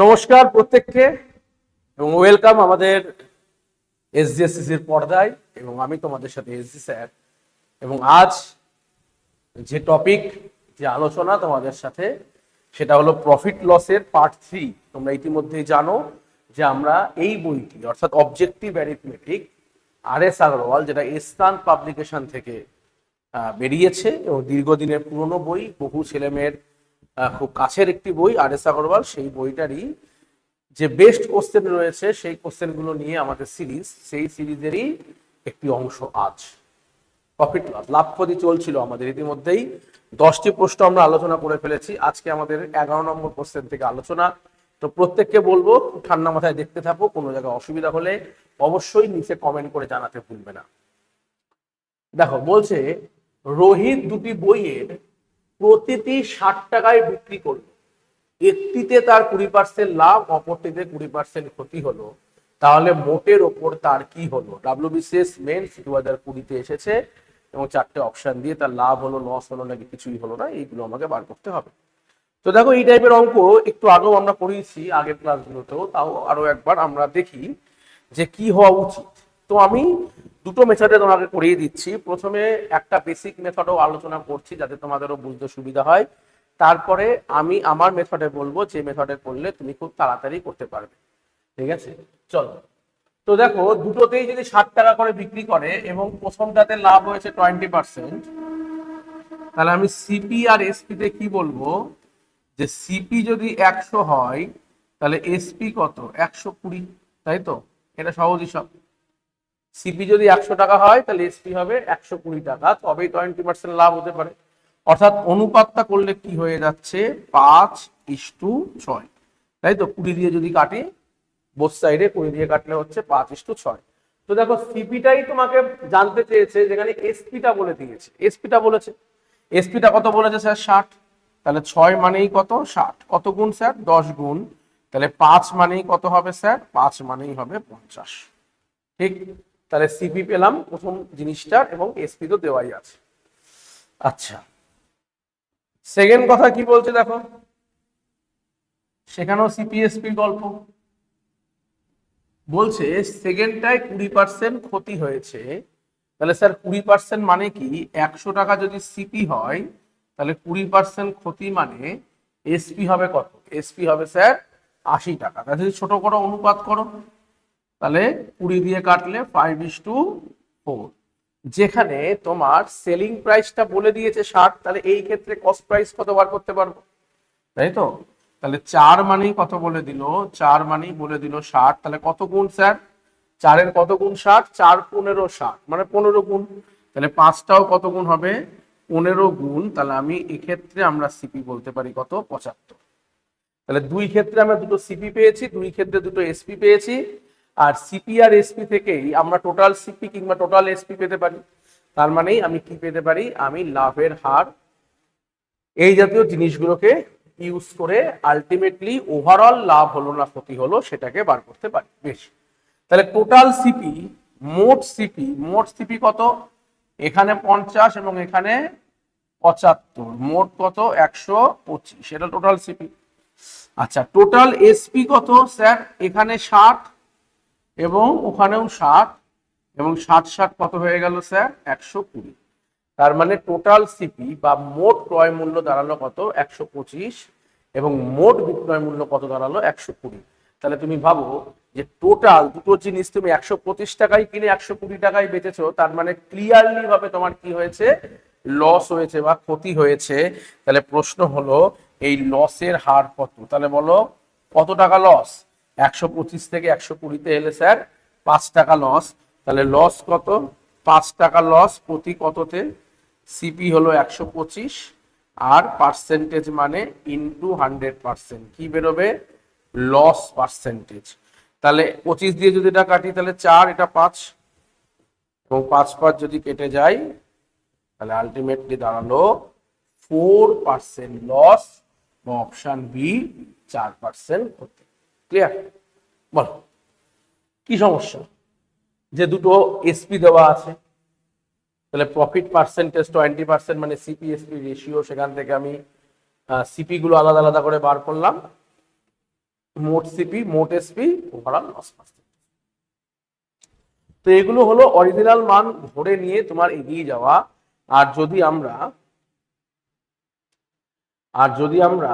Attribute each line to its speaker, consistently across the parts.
Speaker 1: নমস্কার প্রত্যেককে এবং ওয়েলকাম আমাদের এসজিএসসিসির পর্দায় এবং আমি তোমাদের সাথে এসজি স্যার। এবং আজ যে টপিক যে আলোচনা তোমাদের সাথে, সেটা হলো প্রফিট লসের পার্ট থ্রি তোমরা ইতিমধ্যেই জানো যে আমরা এই বইটি, অর্থাৎ objective arithmetic R S Aggarwal যেটা ইস্তান পাবলিকেশন থেকে বেরিয়েছে এবং দীর্ঘদিনের পুরনো বই, বহু ছেলেমেয়ের খুব কাছের একটি বই আর এস আগরওয়াল, সেই বইটারই যে বেস্ট কোশ্চেন রয়েছে, সেই কোশ্চেনগুলো নিয়ে আমাদের সিরিজ সেই সিরিজেরই একটি অংশ আজ। প্রফিট লস লাভ ক্ষতি চলছিল আমাদের ইতিমধ্যেই। দশটি প্রশ্ন আমরা আলোচনা করে ফেলেছি। আজকে আমাদের এগারো নম্বর কোশ্চেন থেকে আলোচনা। তো প্রত্যেককে বলব, ঠান্ডা মাথায় দেখতে থাকো, কোনো জায়গায় অসুবিধা হলে অবশ্যই নিচে কমেন্ট করে জানাতে ভুলবে না। দেখো, বলছে, রোহিত দুটি বইয়ের প্রতিটি ষাট টাকায় বিক্রি করল। একটিতে তার কুড়ি পার্সেন্ট লাভ, অপরটিতে কুড়ি পার্সেন্ট ক্ষতি হলো। তাহলে মোটের ওপর তার কি হলো? ডাব্লিউবিসিএস মেন্স দু হাজার কুড়িতে এসেছে এবং চারটে অপশন দিয়ে তার লাভ হলো লস হলো নাকি কিছুই হলো না, এইগুলো আমাকে বার করতে হবে। তো দেখো, এই টাইপের অঙ্ক একটু আগেও আমরা পড়িয়েছি, আগের ক্লাসগুলোতেও তাও আরও একবার আমরা দেখি যে কি হওয়া উচিত। তো আমি দুটো মেথডে তোমাকে করিয়ে দিচ্ছি। প্রথমে একটা বেসিক মেথডও আলোচনা করছি যাতে তোমাদেরও বুঝতে সুবিধা হয়। তারপরে আমি আমার মেথডে বলব যে মেথডে করলে তুমি খুব তাড়াতাড়ি করতে পারবে। ঠিক আছে? চলো। তো দেখো, দুটোতেই যদি ষাট টাকা করে বিক্রি করে এবং প্রথমটাতে লাভ হয়েছে টোয়েন্টি পার্সেন্ট তাহলে আমি সিপি আর এসপি তে কি বলব? যে সিপি যদি একশো হয়, তাহলে এসপি কত? একশো কুড়ি, তাই তো? এটা সহজ হিসাব সিপি যদি একশো টাকা হয়, তাহলে এসপি হবে একশো কুড়ি টাকা। তবেই টোয়েন্টি পার্সেন্ট লাভ হতে পারে। অর্থাৎ অনুপাতটা করলে কি হয়ে যাচ্ছে? পাঁচ ইস টু ছয়। তাই তো? কুড়ি দিয়ে যদি কাটি বোথ সাইডে কুড়ি দিয়ে কাটলে হচ্ছে পাঁচ ইস টু ছয়। তো দেখো সিপিটাই তোমাকে জানতে চেয়েছে, যেখানে এসপিটা বলে দিয়েছে। এসপিটা বলেছে। এসপিটা কত বলেছে স্যার? ষাট। তাহলে ছয় মানেই কত? ষাট। কত গুণ স্যার? দশ গুণ। তাহলে পাঁচ মানেই কত হবে স্যার? পাঁচ মানেই হবে পঞ্চাশ। ঠিক? তাহলে সিপি পেলাম প্রথম জিনিসটার এবং এসপি তো দেওয়াই আছে। আচ্ছা। সেকেন্ড কথা কি বলছে দেখো? সেখানেও সিপিএসপির গল্প। বলছে সেকেন্ডটায় কুড়ি পার্সেন্ট ক্ষতি হয়েছে। তাহলে স্যার কুড়ি পার্সেন্ট মানে কি? একশো টাকা যদি সিপি হয় তাহলে কুড়ি পার্সেন্ট ক্ষতি মানে এসপি হবে কত? এসপি হবে স্যার আশি টাকা। তাহলে যদি ছোট করো অনুপাত করো। তাহলে কুড়ি দিয়ে কাটলে ফাইভ ইস টু ফোর যেখানে তোমার সেলিং প্রাইসটা বলে দিয়েছে ষাট, তাহলে এই ক্ষেত্রে কস্ট প্রাইস কত বার করতে পারব? তাই তো? তাহলে চার মানেই কত বলে দিল? চার মানেই বলে দিল ষাট, তাহলে কত গুণ স্যার? চারের কত গুণ ষাট? চার পনেরো ষাট মানে পনেরো গুণ। তাহলে পাঁচটাও কত গুণ হবে? পনেরো গুণ, তাহলে আমি এক্ষেত্রে আমরা সিপি বলতে পারি কত? পঁচাত্তর। তাহলে দুই ক্ষেত্রে আমরা দুটো সিপি পেয়েছি, দুই ক্ষেত্রে দুটো এসপি পেয়েছি। আর সিপি আর এসপি থেকেই আমরা টোটাল সিপি কিংবা টোটাল এসপি পেতে পারি। তার মানেই আমি কি পেতে পারি? আমি লাভের হার এই জাতীয় জিনিসগুলোকে ইউজ করে আলটিমেটলি ওভারঅল লাভ হলো না ক্ষতি হলো সেটাকে বার করতে পারি। বেশ। তাহলে টোটাল সিপি মোট সিপি মোট সিপি কত? এখানে পঞ্চাশ এবং এখানে পঁচাত্তর। মোট কত? একশো পঁচিশ। এটা টোটাল সিপি আচ্ছা টোটাল এসপি কত? স্যার, এখানে ষাট। এবং ওখানেও ষাট এবং ষাট ষাট কত হয়ে গেল স্যার? একশো কুড়ি। তার মানে টোটাল সিপি বা মোট ক্রয় মূল্য দাঁড়াল কত? একশো পঁচিশ, এবং মোট বিক্রয় মূল্য কত দাঁড়াল? একশো কুড়ি। তাহলে তুমি ভাবো যে টোটাল দুটো জিনিস তুমি একশো পঁচিশ টাকায় কিনে একশো কুড়ি টাকায় বেচেছো, তার মানে ক্লিয়ারলি ভাবে তোমার কি হয়েছে? লস হয়েছে বা ক্ষতি হয়েছে। তাহলে প্রশ্ন হলো, এই লসের হার কত? তাহলে বলো, কত টাকা লস একশো পঁচিশ থেকে একশো কুড়িতে এলে স্যার পাঁচ টাকা লস তাহলে লস কত? পাঁচ টাকা লস প্রতি কততে? সিপি হলো একশো পঁচিশ আর পার্সেন্টেজ মানে ইনটু হান্ড্রেড পার্সেন্ট কি বেরোবে? লস পার্সেন্টেজ তাহলে পঁচিশ দিয়ে যদি এটা কাটি, তাহলে চার, এটা পাঁচ। এবং পাঁচ পাঁচ যদি কেটে যায়, তাহলে আলটিমেটলি দাঁড়াল four percent loss option B চার পার্সেন্ট হতে। ক্লিয়ার বলো। কি সমস্যা? যে দুটো এসপি দেওয়া আছে, তাহলে প্রফিট পার্সেন্টেজ টোয়েন্টি পার্সেন্ট মানে সিপিএসপি রেশিও সেখান থেকে আমি সিপি গুলো আলাদা আলাদা করে বার করলাম। মোট সিপি মোট এসপি ওভারঅল লস তো এগুলো হলো অরিজিনাল মান ধরে নিয়ে তোমার এগিয়ে যাওয়া। আর যদি আমরা, আর যদি আমরা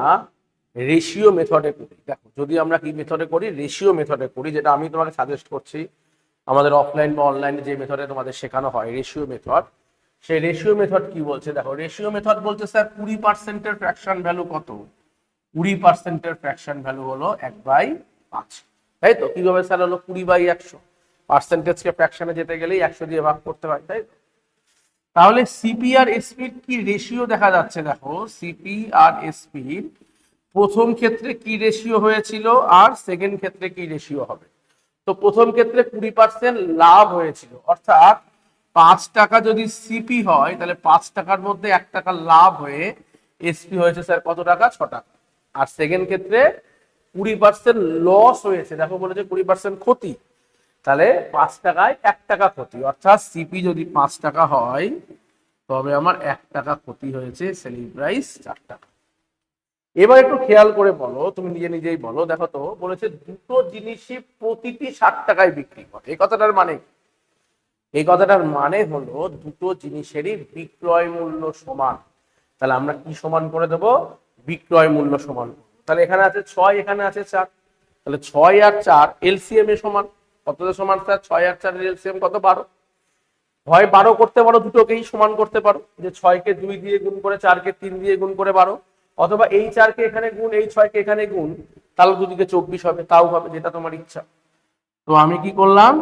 Speaker 1: রেশিও মেথডে করি। দেখো, যদি আমরা কি মেথডে করি রেশিও মেথডে করি, যেটা আমি তোমাকে সাজেস্ট করছি, আমাদের অফলাইন বা অনলাইনে যে মেথডে তোমাদের শেখানো হয় রেশিও মেথড সেই রেশিও মেথড কি বলছে? দেখো রেশিও মেথড বলছে, স্যার, কুড়ি পার্সেন্টের ফ্র্যাকশন ভ্যালু কত? কুড়ি পার্সেন্টের ফ্র্যাকশন ভ্যালু হলো এক বাই পাঁচ। তাই তো? কীভাবে স্যার হলো? কুড়ি বাই একশো। পার্সেন্টেজকে ফ্র্যাকশনে যেতে গেলেই একশো দিয়ে ভাগ করতে হয়, তাই তো? তাহলে সিপি আর এসপির কি রেশিও দেখা যাচ্ছে? দেখো সিপি আর এসপির প্রথম ক্ষেত্রে কি রেশিও হয়েছিল আর সেকেন্ড ক্ষেত্রে কি রেশিও হবে? তো প্রথম ক্ষেত্রে কুড়ি পার্সেন্ট লাভ হয়েছিল। অর্থাৎ পাঁচ টাকা যদি সিপি হয়, তাহলে পাঁচ টাকার মধ্যে এক টাকা লাভ হয়ে এসপি হয়েছে স্যার কত টাকা? ছ টাকা। আর সেকেন্ড ক্ষেত্রে কুড়ি পার্সেন্ট লস হয়েছে। দেখো বলেছে কুড়ি পার্সেন্ট ক্ষতি। তাহলে পাঁচ টাকায় এক টাকা ক্ষতি। অর্থাৎ সিপি যদি পাঁচ টাকা হয়, তবে আমার এক টাকা ক্ষতি হয়েছে সেলিং প্রাইস চার টাকা। এবার একটু খেয়াল করে বলো, তুমি নিজে নিজেই বলো। দেখো তো, বলেছে দুটো জিনিসই প্রতিটি ষাট টাকায় বিক্রি করে। এই কথাটার মানে এই কথাটার মানে হলো দুটো জিনিসেরই বিক্রয় মূল্য সমান। তাহলে আমরা কি সমান করে দেব? বিক্রয় মূল্য সমান। তাহলে এখানে আছে ছয়, এখানে আছে চার। তাহলে ছয় আর চার এলসিএম এ সমান। কতটা সমান স্যার ছয় আর চারের এলসিএম কত? বারো। হয় বারো করতে পারো, দুটোকেই সমান করতে পারো। যে ছয়কে দুই দিয়ে গুণ করে চারকে তিন দিয়ে গুণ করে বারো। অথবা এই চারকে এখানে গুণ, এই ছয়কে এখানে গুণ তাহলে দুদিকে চব্বিশ হবে, তাও হবে, যেটা তোমার ইচ্ছা। তো আমি কি করলাম?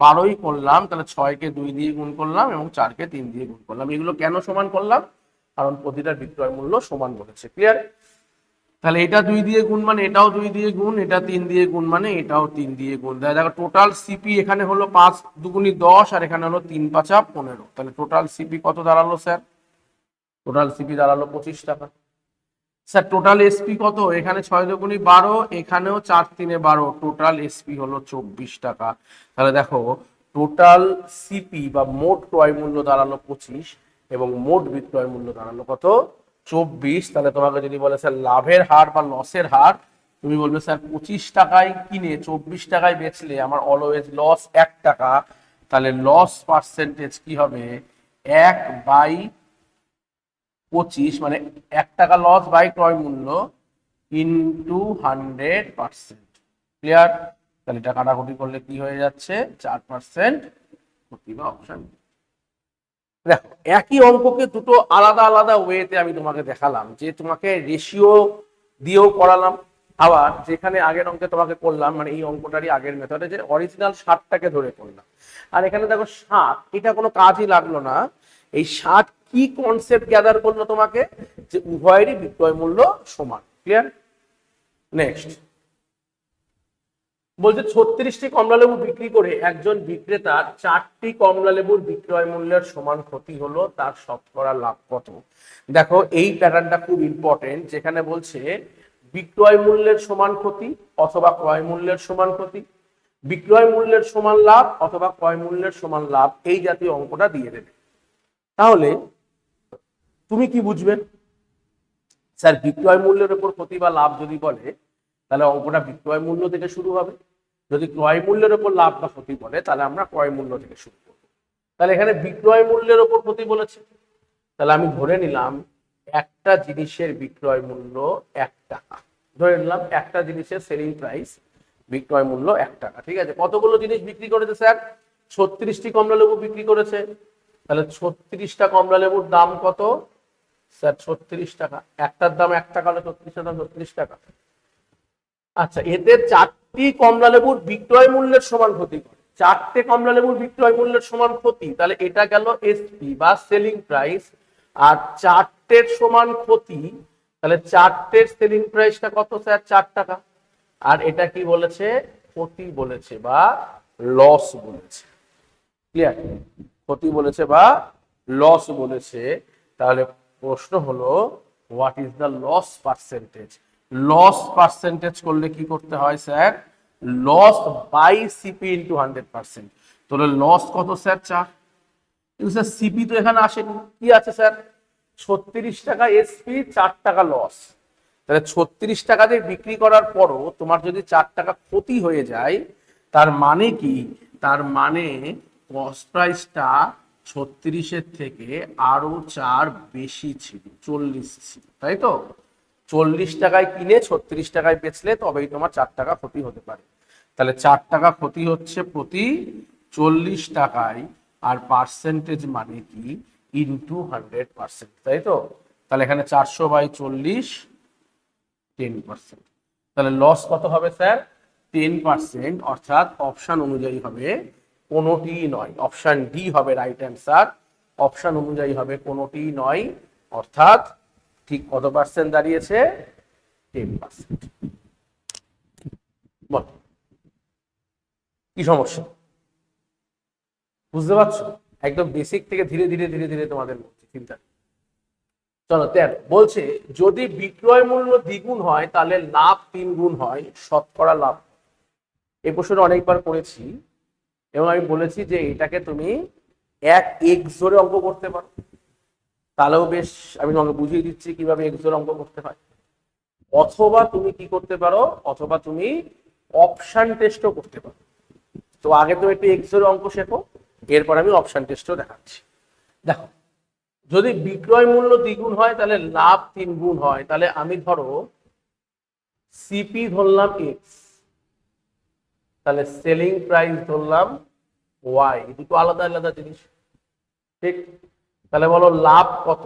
Speaker 1: বারোই করলাম, তাহলে ছয়কে দুই দিয়ে গুণ করলাম এবং চারকে তিন দিয়ে গুণ করলাম। এগুলো কেন সমান করলাম? কারণ প্রতিটা বিক্রয় মূল্য সমান বলেছে ক্লিয়ার তাহলে এটা দুই দিয়ে গুণ মানে এটাও দুই দিয়ে গুণ, এটা তিন দিয়ে গুণ মানে এটাও তিন দিয়ে গুণ। তাহলে দেখো টোটাল সিপি এখানে হলো পাঁচ দুগুনি দশ আর এখানে হলো তিন পাঁচা পনেরো। তাহলে টোটাল সিপি কত দাঁড়াল স্যার টোটাল সিপি দাঁড়াল পঁচিশ টাকা। স্যার টোটাল এসপি কত? এখানে ছয় দুগুনি বারো, এখানেও চার তিনে বারো। টোটাল এসপি হলো চব্বিশ টাকা। তাহলে দেখো টোটাল সিপি বা মোট ক্রয় মূল্য দাঁড়াল পঁচিশ এবং মোট বিক্রয় মূল্য দাঁড়াল কত? চব্বিশ। তাহলে তোমাকে যদি বলে, স্যার, লাভের হার বা লসের হার, তুমি বলবে, স্যার, পঁচিশ টাকায় কিনে চব্বিশ টাকায় বেচলে আমার অলওয়েজ লস এক টাকা। তাহলে লস পার্সেন্টেজ কি হবে? এক বাই পঁচিশ মানে এক টাকা লস বাই ক্রয় মূল্য ইন্টু হান্ড্রেড পার্সেন্ট ক্লিয়ার তাহলে এটা কাটাকুটি করলে কি হয়ে যাচ্ছে? চার পার্সেন্ট ক্ষতি বা অপশন দেখো, একই অঙ্ককে দুটো আলাদা আলাদা ওয়েতে আমি তোমাকে দেখালাম, যে তোমাকে রেশিও দিয়েও করালাম। আবার যেখানে আগের অঙ্কে তোমাকে করলাম মানে এই অঙ্কটারই আগের মেথডে যে অরিজিনাল ষাটটাকে ধরে করলাম। আর এখানে দেখো ষাট এটা কোনো কাজই লাগল না। এই ষাট কি কনসেপ্ট গ্যাদার করল তোমাকে? যে উভয়েরই বিক্রয় মূল্য সমান। ক্লিয়ার নেক্সট বলছে ছত্রিশটি কমলা লেবু বিক্রি করে একজন বিক্রেতার চারটি কমলা লেবুর বিক্রয় মূল্যের সমান ক্ষতি হলো, তার শতকরা লাভ কত? দেখো, এই প্যাটার্নটা খুব ইম্পর্টেন্ট যেখানে বলছে বিক্রয় মূল্যের সমান ক্ষতি অথবা ক্রয় মূল্যের সমান ক্ষতি, বিক্রয় মূল্যের সমান লাভ অথবা ক্রয় মূল্যের সমান লাভ, এই জাতীয় অঙ্কটা দিয়ে দেবে। তাহলে তুমি কি বুঝবে? স্যার, বিক্রয় মূল্যের উপর ক্ষতি বা লাভ যদি বলে, তাহলে অঙ্কটা বিক্রয় মূল্য থেকে শুরু হবে। যদি ক্রয় মূল্যের উপর লাভ বা ক্ষতি বলে, তাহলে আমরা ক্রয় মূল্য থেকে শুরু করব। তাহলে এখানে বিক্রয় মূল্যের উপর ক্ষতি বলেছে। তাহলে আমি ধরে নিলাম একটা জিনিসের বিক্রয় মূল্য এক টাকা। ধরে নিলাম একটা জিনিসের সেলিং প্রাইস বিক্রয় মূল্য এক টাকা, ঠিক আছে? কতগুলো জিনিস বিক্রি করেছে স্যার? ছত্রিশটি কমলা লেবু বিক্রি করেছে। তাহলে ছত্রিশটা কমলা লেবুর দাম কত? স্যার, ছত্রিশ টাকা। একটার দাম এক টাকা হলে ছত্রিশটার দাম ছত্রিশ টাকা। আচ্ছা এতে চারটি কমলা লেবুর বিক্রয় মূল্যের সমান ক্ষতি করে। চারটে কমলা লেবুর বিক্রয় মূল্যের সমান ক্ষতি, তাহলে এটা গেল এসপি বা সেলিং প্রাইস আর চারটের সমান ক্ষতি, তাহলে চারটের সেলিং প্রাইসটা কত স্যার চার টাকা। আর এটা কি বলেছে? ক্ষতি বলেছে বা লস বলেছে। ক্লিয়ার ক্ষতি বলেছে বা লস বলেছে। তাহলে প্রশ্ন হলো what is the loss percentage loss percentage করলে কি করতে হয় sir loss by CP into hundred percent তাহলে লস কত স্যার চার। কিন্তু স্যার সিপি তো এখানে আসেনি। কি আছে স্যার? ছত্রিশ টাকা এসপি চার টাকা লস তাহলে ছত্রিশ টাকা দিয়ে বিক্রি করার পরও তোমার যদি চার টাকা ক্ষতি হয়ে যায়, তার মানে কি? তার মানে কস্ট প্রাইসটা ছত্রিশের থেকে আরও চার বেশি ছিল, চল্লিশ ছিল, তাই তো? চল্লিশ টাকায় কিনে ছত্রিশ টাকায় বেচলে তবেই তোমার চার টাকা ক্ষতি হতে পারে। তাহলে চার টাকা ক্ষতি হচ্ছে প্রতি চল্লিশ টাকায় আর পার্সেন্টেজ মানে কি? ইন্টু হান্ড্রেড পার্সেন্ট তাই তো? তাহলে এখানে চারশো বাই চল্লিশ টেন পার্সেন্ট তাহলে লস কত হবে স্যার? টেন পার্সেন্ট অর্থাৎ অপশন অনুযায়ী হবে কোনোটি নয়। অপশন ডি হবে রাইট অ্যান্সার অপশন অনুযায়ী হবে কোনোটি নয়, অর্থাৎ ঠিক কত পার্সেন্ট দাঁড়িয়েছে? টেন পার্সেন্ট বল। কি সমস্যা? বুঝতে পারছ? একদম বেসিক থেকে ধীরে ধীরে ধীরে ধীরে তোমাদের মধ্যে চিন্তা। চলো তেরো বলছে, যদি বিক্রয় মূল্য দ্বিগুণ হয়, তাহলে লাভ তিন গুণ হয়, শতকরা লাভ। এই প্রশ্নটা অনেকবার করেছি, এবং আমি বলেছি যে এটাকে তুমি এক এক্স ধরে অঙ্ক করতে পারো। তাহলেও বেশ, আমি তোমাকে বুঝিয়ে দিচ্ছি কীভাবে এক্স ধরে অঙ্ক করতে হয়। অথবা তুমি কি করতে পারো, অথবা তুমি অপশান টেস্টও করতে পারো। তো আগে তো একটু এক্স ধরে অঙ্ক শেখো। এরপর আমি অপশন টেস্টও দেখাচ্ছি। দেখো, যদি বিক্রয় মূল্য দ্বিগুণ হয়, তাহলে লাভ তিন গুণ হয়। তাহলে আমি ধরো সিপি ধরলাম এক্স তাহলে সেলিং প্রাইস ধরলাম ওয়াই দুটো আলাদা আলাদা জিনিস। ঠিক? তাহলে বলো লাভ কত?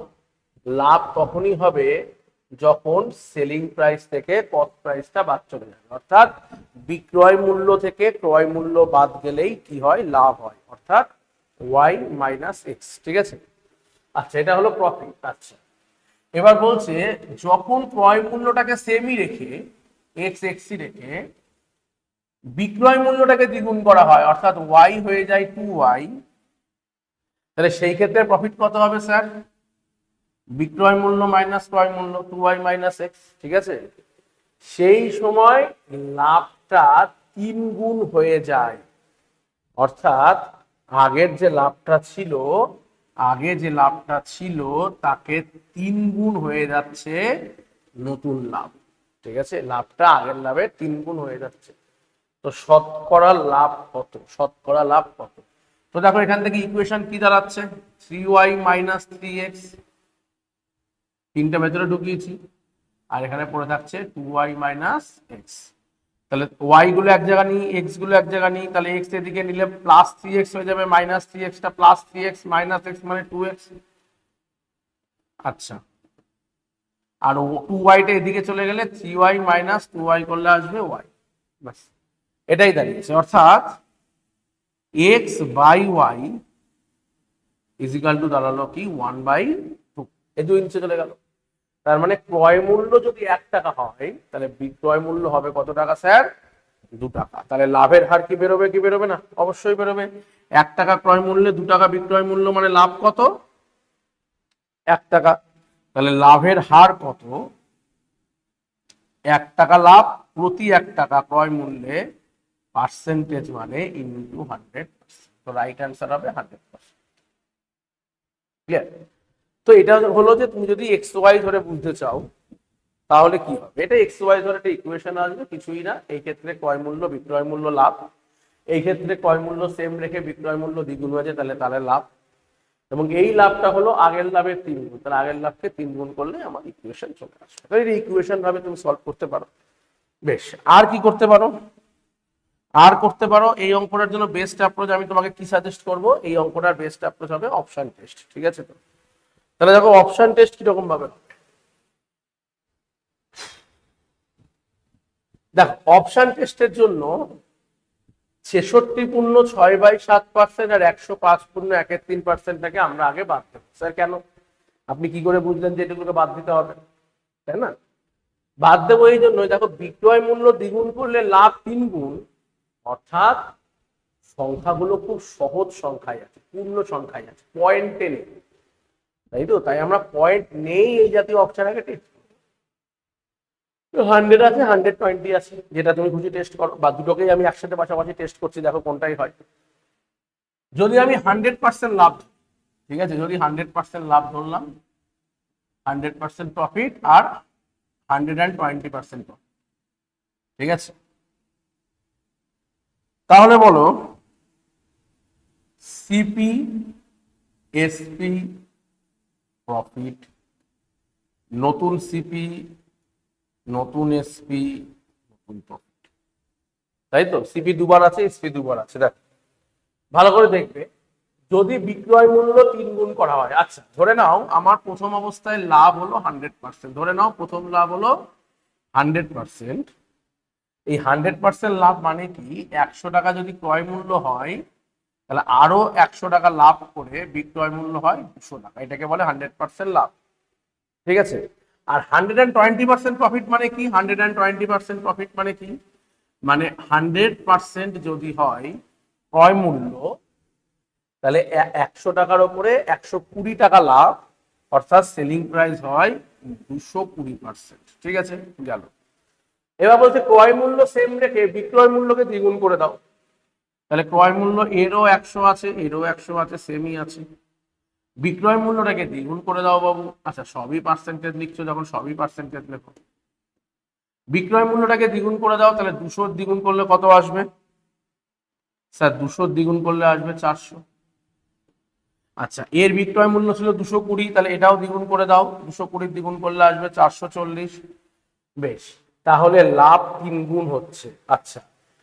Speaker 1: লাভ তখনই হবে যখন সেলিং প্রাইস থেকে কস্ট প্রাইসটা বাদ চলে যাবে অর্থাৎ বিক্রয় মূল্য থেকে ক্রয় মূল্য বাদ গেলেই কি হয়? লাভ হয়। অর্থাৎ ওয়াই মাইনাস এক্স ঠিক আছে? আচ্ছা এটা হলো প্রফিট আচ্ছা। এবার বলছে, যখন ক্রয় মূল্যটাকে সেমই রেখে এক্স এক্সি রেখে বিক্রয় মূল্যটাকে দ্বিগুণ করা হয়, অর্থাৎ ওয়াই হয়ে যায় টু ওয়াই তাহলে সেই ক্ষেত্রে প্রফিট কত হবে স্যার বিক্রয় মূল্য মাইনাস ক্রয় মূল্য টু ওয়াই মাইনাস এক্স, ঠিক আছে? সেই সময় লাভটা তিন গুণ হয়ে যায়। অর্থাৎ আগের যে লাভটা ছিল, আগে যে লাভটা ছিল, তাকে তিন গুণ হয়ে যাচ্ছে নতুন লাভ, ঠিক আছে? লাভটা আগের লাভের তিন গুণ হয়ে যাচ্ছে। তো শতকরা লাভ কত? শতকরা লাভ কত? তো দেখো এখান থেকে ইকুয়েশন কি দাঁড়াচ্ছে? Three Y minus three X তিনটা ভেতরে ঢুকিয়েছি। আর এখানে পড়ে থাকছে টু ওয়াই মাইনাস এক্স তাহলে ওয়াই গুলো এক জায়গা নিই এক্সগুলো এক জায়গা নিই, তাহলে এক্স এদিকে নিলে প্লাস থ্রি এক্স হয়ে যাবে minus three extra plus three X minus X মানে টু এক্স আচ্ছা। আর টু ওয়াইটা এদিকে চলে গেলে three Y minus two Y করলে আসবে ওয়াই বাস এটাই দাঁড়িয়েছে। অর্থাৎ X by Y equal to দাঁড়াল কি? ওয়ান বাই টু এই দুই ইঞ্চে চলে গেল। তার মানে ক্রয় মূল্য যদি এক টাকা হয়, তাহলে বিক্রয় মূল্য হবে কত টাকা, স্যার? দু টাকা। তাহলে লাভের হার কি বেরোবে কি বেরোবে না? অবশ্যই বেরোবে। এক টাকা ক্রয় মূল্যে দু টাকা বিক্রয় মূল্য মানে লাভ কত? এক টাকা। তাহলে লাভের হার কত? এক টাকা লাভ প্রতি এক টাকা ক্রয় মূল্যে পার্সেন্টেজ মানে ইন্টু হান্ড্রেড তো রাইট অ্যান্সার হবে হান্ড্রেড পার্সেন্ট ক্লিয়ার তো এটা হলো যে তুমি যদি এক্স ওয়াই ধরে বুঝতে চাও, তাহলে কি হবে? এটা এক্স ওয়াই ধরে একটা ইকুয়েশন আসবে, কিছুই না। এই ক্ষেত্রে ক্রয় মূল্য, বিক্রয় মূল্য লাভ। এই ক্ষেত্রে ক্রয় মূল্য সেম রেখে বিক্রয় মূল্য দ্বিগুণ হয়েছে, তাহলে তাহলে লাভ। এবং এই লাভটা হলো আগের লাভের তিন গুণ। তাহলে আগের লাভকে তিন গুণ করলে আমার ইকুয়েশন চলে আসবে। তাহলে ইকুয়েশন ভাবে তুমি সলভ করতে পারো। বেশ, আর কি করতে পারো? আর করতে পারো, এই অঙ্কটার জন্য বেস্ট অ্যাপ্রোচ আমি তোমাকে কি সাজেস্ট করব? এই অঙ্কটার বেস্ট অ্যাপ্রোচ হবে অপশন টেস্ট ঠিক আছে তো? তাহলে দেখো অপশন টেস্ট কীরকম ভাবে? দেখো অপশন টেস্টের জন্য ছেষট্টি পূর্ণ ছয় বাই সাত পার্সেন্ট আর একশো পাঁচ পূর্ণ একের তিন পার্সেন্টটাকে আমরা আগে বাদ দেবো। স্যার কেন? আপনি কি করে বুঝলেন যে এটুকুকে বাদ দিতে হবে? তাই না? বাদ দেবো এই জন্যই, দেখো, বিক্রয় মূল্য দ্বিগুণ করলে লাভ তিন গুণ অর্থাৎ সংখ্যাগুলো খুব সহজ সংখ্যায় আছে, পূর্ণ সংখ্যায় আছে পয়েন্টে নেই। তাই তো? তাই আমরা পয়েন্ট নেই এই জাতীয় অপশন আগে টেস্ট হান্ড্রেড আছে হান্ড্রেড টোয়েন্টি আছে, যেটা তুমি খুশি টেস্ট করো। বা দুটোকেই আমি একসাথে পাশাপাশি টেস্ট করছি, দেখো কোনটাই হয়। যদি আমি হান্ড্রেড পার্সেন্ট লাভ, ঠিক আছে? যদি হান্ড্রেড পার্সেন্ট লাভ ধরলাম হান্ড্রেড পার্সেন্ট প্রফিট আর হান্ড্রেড অ্যান্ড টোয়েন্টি পার্সেন্ট ঠিক আছে? তাহলে বলো সিপি এসপি প্রফিট নতুন সিপি নতুন এসপি নতুন প্রফিট তাই তো? সিপি দুবার আছে এসপি দুবার আছে। দেখ, ভালো করে দেখবে, যদি বিক্রয় মূল্য তিন গুণ করা হয় আচ্ছা ধরে নাও আমার প্রথম অবস্থায় লাভ হলো হান্ড্রেড পার্সেন্ট ধরে নাও প্রথম লাভ হলো হান্ড্রেড পার্সেন্ট এই হান্ড্রেড পার্সেন্ট লাভ মানে কি? একশো টাকা যদি ক্রয় মূল্য হয় তাহলে আরও একশো টাকা লাভ করে বিক্রয় মূল্য হয় দুশো টাকা। এটাকে বলে হান্ড্রেড পার্সেন্ট লাভ। ঠিক আছে? আর hundred and twenty percent profit মানে কি? Hundred and twenty percent profit মানে কি? মানে হান্ড্রেড পার্সেন্ট যদি হয় ক্রয় মূল্য, তাহলে একশো টাকার ওপরে একশো কুড়ি টাকা লাভ, অর্থাৎ সেলিং প্রাইস হয় দুশো কুড়ি পার্সেন্ট ঠিক আছে? গেল। এবার বলছে ক্রয় মূল্য সেম রেখে বিক্রয় মূল্যকে দ্বিগুণ করে দাও। তাহলে ক্রয় মূল্য এরও একশো আছে, এরও একশো আছে সেমই আছে। বিক্রয় মূল্যটাকে দ্বিগুণ করে দাও বাবু। আচ্ছা সবই পার্সেন্টেজ লিখছো, যখন সবই পার্সেন্টেজ লেখো। বিক্রয় মূল্যটাকে দ্বিগুণ করে দাও, তাহলে দুশো দ্বিগুণ করলে কত আসবে? স্যার, দুশো দ্বিগুণ করলে আসবে চারশো। আচ্ছা এর বিক্রয় মূল্য ছিল দুশো কুড়ি, তাহলে এটাও দ্বিগুণ করে দাও। দুশো কুড়ির দ্বিগুণ করলে আসবে চারশো চল্লিশ। বেশ, তাহলে লাভ তিন গুণ হচ্ছে। আচ্ছা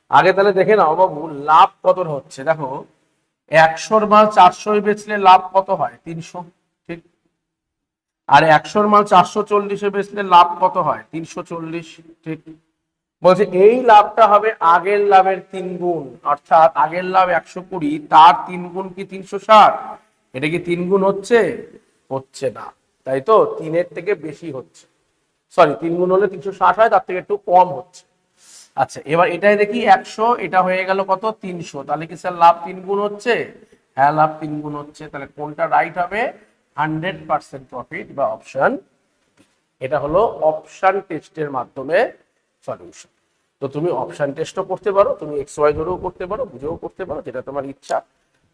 Speaker 1: আগে তাহলে দেখে নাও বাবু লাভ কত হচ্ছে? দেখো, একশোর মাল চারশোয় বেচলে লাভ কত হয়? তিনশো, ঠিক? আর একশোর মাল চারশো চল্লিশে বেচলে লাভ কত হয়? তিনশো চল্লিশ, ঠিক? বলছে, এই লাভটা হবে আগের লাভের তিন গুণ। অর্থাৎ আগের লাভ একশো কুড়ি, তার তিন গুণ কি তিনশো ষাট? এটা কি তিন গুণ হচ্ছে? হচ্ছে না। তাই তো, তিনের থেকে বেশি হচ্ছে। সরি, তিন গুণ হলে তিনশো ষাট হয়, তার থেকে একটু কম হচ্ছে। আচ্ছা এবার এটাই দেখি একশো, এটা হয়ে গেল কত? তিনশো। তাহলে কি স্যার লাভ তিন গুণ হচ্ছে? হ্যাঁ লাভ তিন গুণ হচ্ছে। তাহলে কোনটা রাইট হবে? হান্ড্রেড পার্সেন্ট প্রফিট বা অপশন এটা হলো অপশন টেস্টের মাধ্যমে সলিউশন তো তুমি অপশন টেস্টও করতে পারো, তুমি এক্স ওয়াই ধরেও করতে পারো, বুঝেও করতে পারো, যেটা তোমার ইচ্ছা,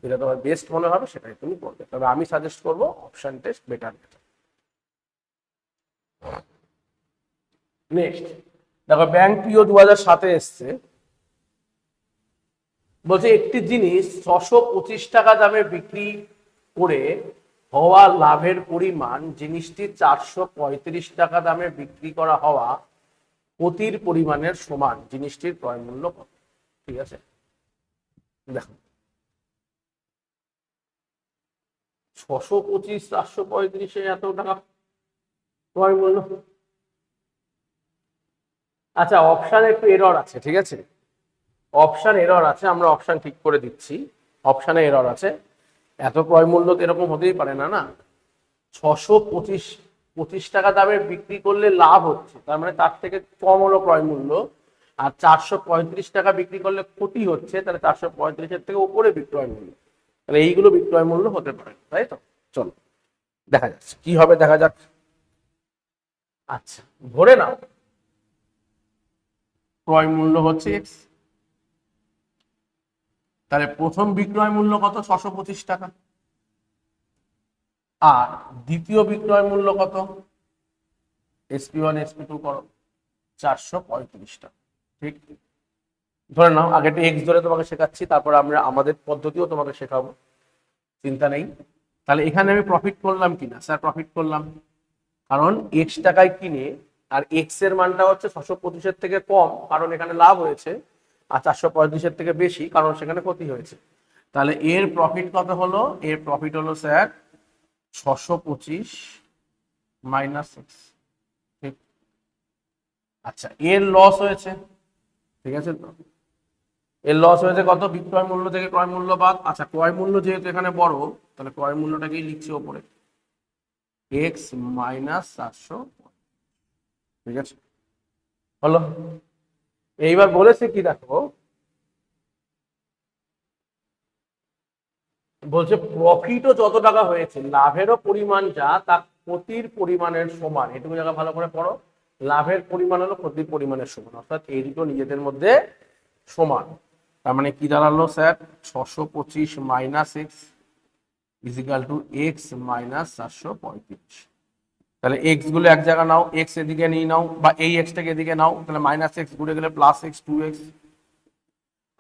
Speaker 1: যেটা তোমার বেস্ট মনে হবে, সেটাই তুমি করবে। তবে আমি সাজেস্ট করব অপশন টেস্ট বেটার নেক্সট দেখো, ব্যাংক পিও দু হাজার সাতে এসছে। বলছে, একটি জিনিস ছশো পঁচিশ টাকা দামে বিক্রি করে হওয়া লাভের পরিমাণ, জিনিসটি চারশো পঁয়ত্রিশ টাকা দামে বিক্রি করা হওয়া ক্ষতির পরিমাণের সমান, জিনিসটির ক্রয় মূল্য কত? ঠিক আছে? দেখো। ছশো পঁচিশ, চারশো পঁয়ত্রিশে এত টাকা ক্রয় মূল্য? আচ্ছা অপশান একটু এরর আছে, ঠিক আছে? অপশান এরর আছে, আমরা অপশান ঠিক করে দিচ্ছি। অপশানে এরর আছে। এত ক্রয় মূল্য তো এরকম হতেই পারে না না? ছশো পঁচিশ পঁচিশ টাকা দামে বিক্রি করলে লাভ হচ্ছে, তার মানে তার থেকে কম হলো ক্রয় মূল্য। আর চারশো পঁয়ত্রিশ টাকা বিক্রি করলে ক্ষতি হচ্ছে, তাহলে চারশো পঁয়ত্রিশের থেকে উপরে বিক্রয় মূল্য। তাহলে এইগুলো বিক্রয় মূল্য হতে পারে, তাই তো? চলো, দেখা যাচ্ছে। কি হবে, দেখা যাক। আচ্ছা ধরে নাও। ক্রয় মূল্য হচ্ছে এক্স তাহলে প্রথম বিক্রয় মূল্য কত? ছশো পঁচিশ টাকা। আর দ্বিতীয় বিক্রয় মূল্য কত? এসপি ওয়ান এসপি টু করো, চারশো পঁয়ত্রিশ টাকা। ঠিক? ধরে নাও, আগে একটা এক্স ধরে তোমাকে শেখাচ্ছি, তারপর আমরা আমাদের পদ্ধতিও তোমাকে শেখাবো। চিন্তা নেই। তাহলে এখানে আমি প্রফিট করলাম কিনা? স্যার প্রফিট করলাম। কারণ এক্স টাকায় কিনে আর এক্সের মানটা হচ্ছে ছশো পঁচিশের থেকে কম, কারণ এখানে লাভ হয়েছে, আর চারশো পঁয়ত্রিশের থেকে বেশি, কারণ সেখানে ক্ষতি হয়েছে। তাহলে এর প্রফিট কত হলো? এর প্রফিট হলো স্যার ছশো পঁচিশ মাইনাস সিক্স ঠিক আচ্ছা এর লস হয়েছে, ঠিক আছে তো? এর লস হয়েছে কত? বিক্রয় মূল্য থেকে ক্রয় মূল্য বাদ। আচ্ছা ক্রয় মূল্য যেহেতু এখানে বড়, তাহলে ক্রয় মূল্যটাকেই লিখছি ওপরে? এক্স মাইনাস চারশো ঠিক আছে? হলো এইবার বলেছে কি দেখো? বলছে, প্রফিটও যত টাকা হয়েছে, লাভেরও পরিমাণ যা, তা ক্ষতির পরিমাণের সমান। এটুকু জায়গা ভালো করে পড়ো। লাভের পরিমাণ হলো ক্ষতির পরিমাণের সমান, অর্থাৎ এই দুটো নিজেদের মধ্যে সমান। তার মানে কি দাঁড়াল স্যার? ছশো পঁচিশ minus X equal two X minus চারশো পঁয়ত্রিশ। তাহলে এক্সগুলো এক জায়গা নাও এক্স এদিকে নিয়ে নাও, বা এই এক্সটাকে এদিকে নাও, তাহলে মাইনাস এক্স ঘুরে গেলে প্লাস এক্স টু এক্স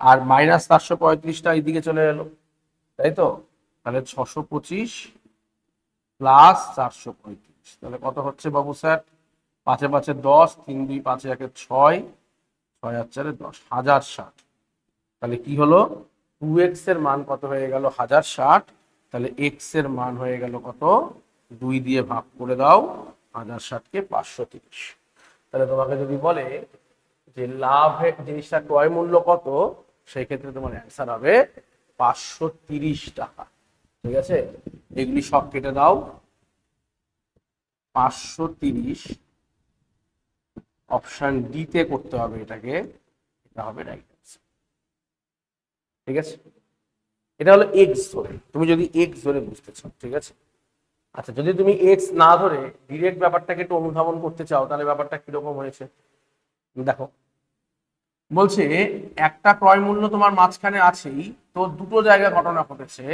Speaker 1: আর মাইনাস চারশো পঁয়ত্রিশটা এইদিকে চলে এলো, তাই তো? তাহলে ছশো পঁচিশ প্লাস চারশো পঁয়ত্রিশ, তাহলে কত হচ্ছে বাবু স্যার? পাঁচে পাঁচে দশ, তিন দুই পাঁচে একে ছয় ছয় আর চারে দশ, হাজার ষাট। তাহলে কি হলো? টু এক্সের মান কত হয়ে গেল? হাজার ষাট। তাহলে এক্সের মান হয়ে গেল কত? দুই দিয়ে ভাগ করে দাও হাজার ষাটকে পাঁচশো তিরিশ। তাহলে তোমাকে যদি বলে যে লাভ জিনিসটা ক্রয় মূল্য কত সেই ক্ষেত্রে তোমার অ্যান্সার হবে পাঁচশো তিরিশ টাকা। ঠিক আছে? এগুলি সব কেটে দাও। পাঁচশো তিরিশ অপশান ডিতে করতে হবে এটাকে, এটা হবে রাইট ঠিক আছে? এটা হলো এক্স ধরে। তুমি যদি এক্স ধরে বুঝতে চাও, ঠিক আছে? আচ্ছা যদি তুমি এক্স না ধরে ডিরেক্ট ব্যাপারটাকে একটু অনুধাবন করতে চাও, তাহলে ব্যাপারটা কীরকম হয়েছে? দেখো, বলছে, একটা ক্রয় মূল্য তোমার মাঝখানে আছেই, তো দুটো জায়গায় ঘটনা ঘটেছে।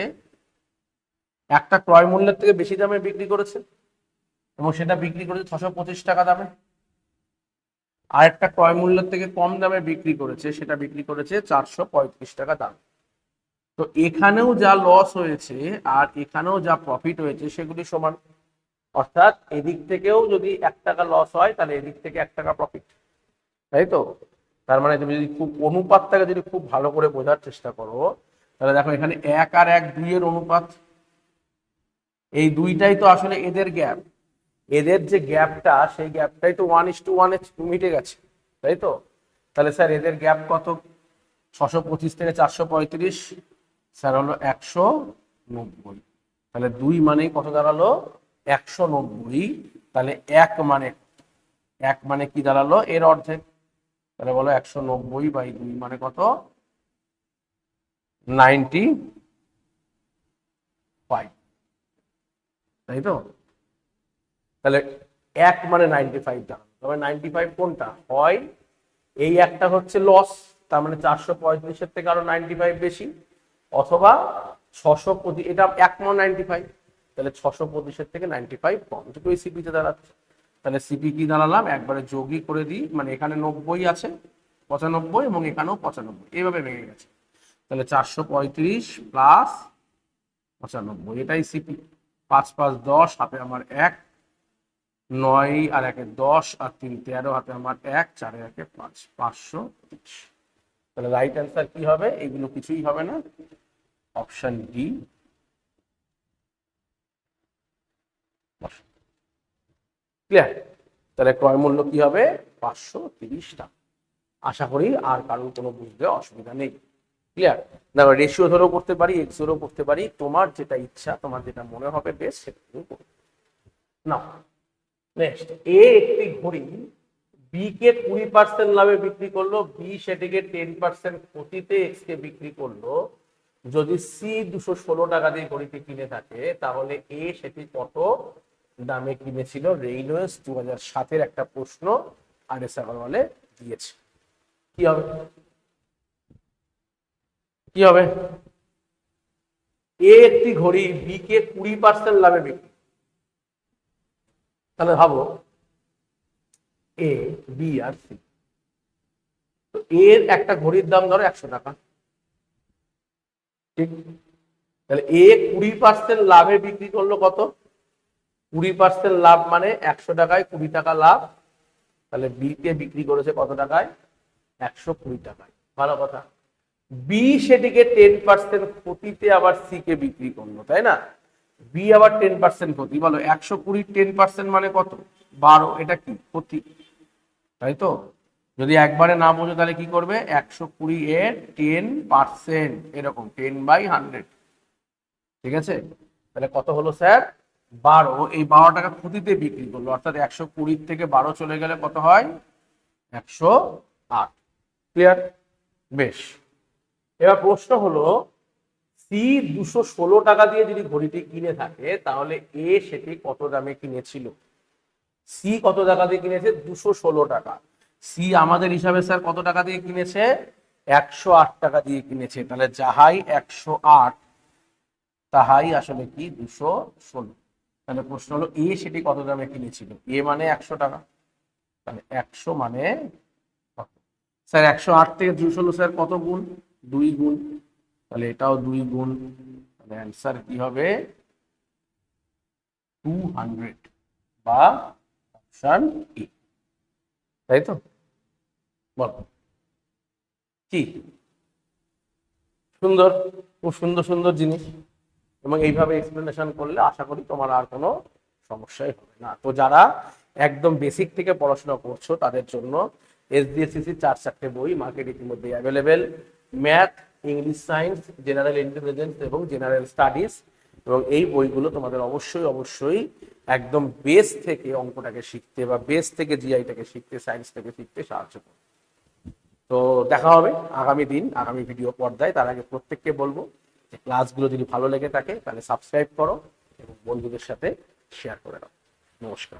Speaker 1: একটা ক্রয় মূল্যের থেকে বেশি দামে বিক্রি করেছে, এবং সেটা বিক্রি করেছে ছশো পঁচিশ টাকা দামে। আর একটা ক্রয় মূল্যের থেকে কম দামে বিক্রি করেছে, সেটা বিক্রি করেছে চারশো পঁয়ত্রিশ টাকা দাম। তো এখানেও যা লস হয়েছে আর এখানেও যা প্রফিট হয়েছে সেগুলি সমান। অর্থাৎ এদিক থেকেও যদি এক টাকা লস হয়, তাহলে এদিক থেকে এক টাকা প্রফিট তাই তো? তার মানে তুমি যদি খুব অনুপাতটাকে যদি খুব ভালো করে বোঝার চেষ্টা করো, তাহলে দেখো এখানে এক আর এক দুইয়ের অনুপাত। এই দুইটাই তো আসলে এদের গ্যাপ এদের যে গ্যাপটা সেই গ্যাপটাই তো ওয়ান ইস টু ওয়ানে মিটে গেছে। তাই তো? তাহলে স্যার এদের গ্যাপ কত? ছশো পঁচিশ থেকে চারশো পঁয়ত্রিশ। স্যার, হলো একশো নব্বই। তাহলে দুই মানে কত দাঁড়াল? একশো নব্বই। তাহলে এক মানে এক মানে কি দাঁড়াল? এর অর্ধেক। তাহলে বলো একশো নব্বই বাই দুই মানে কত? Ninety five. তাই তো? তাহলে এক মানে নাইনটি ফাইভটা তবে নাইনটি ফাইভ কোনটা? হয়, এই একটা হচ্ছে লস, তার মানে চারশো পঁয়ত্রিশের থেকে আরও নাইনটি ফাইভ বেশি। অথবা ছশো পঁচিশ এটা এক মন নাইনটি ফাইভ তাহলে ছশো পঁচিশের থেকে নাইনটি ফাইভ কম দুটোই সিপিতে দাঁড়াচ্ছে। তাহলে সিপি কি দাঁড়ালাম? একবারে যোগই করে দিই। মানে এখানে নব্বই আছে, পঁচানব্বই এবং এখানেও পঁচানব্বই। এইভাবে ভেঙে গেছে। তাহলে চারশো পঁয়ত্রিশ প্লাস পঁচানব্বই। এটাই সিপি পাঁচ পাঁচ দশ, হাতে আমার এক। নয় আর একে দশ আর তিন, তেরো হাতে আমার এক, চারে একে পাঁচ। পাঁচশো। তাহলে রাইট অ্যান্সার কি হবে? এগুলো কিছুই হবে না। অপশন ডি ক্লিয়ার তাহলে ক্রয় মূল্য কি হবে? পাঁচশো তিরিশ টাকা। আশা করি আর কারোর কোনো বুঝতে অসুবিধা নেই। ক্লিয়ার দেখো রেশিও ধরেও করতে পারি এক্স ধরেও করতে পারি। তোমার যেটা ইচ্ছা, তোমার যেটা মনে হবে, বেশ, সেটা তুমি করবে না নেক্সট এ একটি ঘড়ি বি কে কুড়ি পার্সেন্ট লাভে বিক্রি করল বি সেটিকে টেন পার্সেন্ট ক্ষতিতে এক্স কে বিক্রি করল। যদি সি দুশো ষোলো টাকা দিয়ে ঘড়িটি কিনে থাকে, তাহলে এ সেটি কত দামে কিনেছিল? রেইলওয়েস দু হাজার সাতের একটা প্রশ্ন আর এস আগরওয়ালে দিয়েছে। কি হবে? কি হবে? এ একটি ঘড়ি বি কে কুড়ি পার্সেন্ট লাভে বিক্রি। তাহলে ভাবো এ বি আর সি তো এর একটা ঘড়ির দাম ধরো একশো টাকা। ঠিক? তাহলে এ কুড়ি পার্সেন্ট লাভে বিক্রি করল কত? কুড়ি পার্সেন্ট লাভ মানে একশো টাকায় কুড়ি টাকা লাভ। তাহলে বি কে বিক্রি করেছে কত টাকায়? একশো কুড়ি টাকায়। ভালো কথা। বি সেটিকে টেন পার্সেন্ট ক্ষতিতে আবার সি কে বিক্রি করল, তাই না? বি আবার টেন পার্সেন্ট ক্ষতি। বলো, একশো কুড়ি টেন পার্সেন্ট মানে কত? বারো, এটা কি? ক্ষতি। তাই তো? যদি একবারে না বোঝো তাহলে কি করবে? একশো কুড়ি এর টেন পার্সেন্ট এরকম টেন বাই হান্ড্রেড ঠিক আছে? তাহলে কত হলো স্যার? বারো। এই বারো টাকা ক্ষতিতে বিক্রি করল। অর্থাৎ একশো কুড়ির থেকে বারো চলে গেলে কত হয়? একশো আট। ক্লিয়ার বেশ। এবার প্রশ্ন হলো সি দুশো ষোলো টাকা দিয়ে যদি ঘড়িটি কিনে থাকে, তাহলে এ সেটি কত দামে কিনেছিল? সি কত টাকা দিয়ে কিনেছে? দুশো ষোলো টাকা। সি আমাদের হিসাবে স্যার কত টাকা দিয়ে কিনেছে? একশো আট টাকা দিয়ে কিনেছে। তাহলে যাহাই একশো আট, তাহাই আসলে কি? দুশো ষোলো। তাহলে প্রশ্ন হলো এ সেটি কত দামে কিনেছিল? এ মানে একশো টাকা। তাহলে একশো মানে স্যার একশো আট থেকে দুশো স্যার কত গুণ? দুই গুণ। তাহলে এটাও দুই গুণ। তাহলে অ্যান্সার কি হবে? টু হান্ড্রেড বা অপশন এ তাই তো? বল। কি? সুন্দর খুব সুন্দর সুন্দর জিনিস। এবং এইভাবে এক্সপ্লেনেশন করলে আশা করি তোমার আর কোনো সমস্যাই হবে না। তো যারা একদম বেসিক থেকে পড়াশোনা করছ তাদের জন্য এসডিএসসিসি চার চারটে বই মার্কেট ইতিমধ্যে available math English science general intelligence এবং জেনারেল স্টাডিজ এবং এই বইগুলো তোমাদের অবশ্যই অবশ্যই একদম বেস থেকে অঙ্কটাকে শিখতে বা বেস থেকে জিআইটাকে শিখতে সায়েন্স থেকে শিখতে সাহায্য করবে। তো দেখা হবে আগামী দিন, আগামী ভিডিও পর্দায়। তার আগে প্রত্যেককে বলব যে ক্লাসগুলো যদি ভালো লেগে থাকে, তাহলে সাবস্ক্রাইব করো এবং বন্ধুদের সাথে শেয়ার করে দাও। নমস্কার।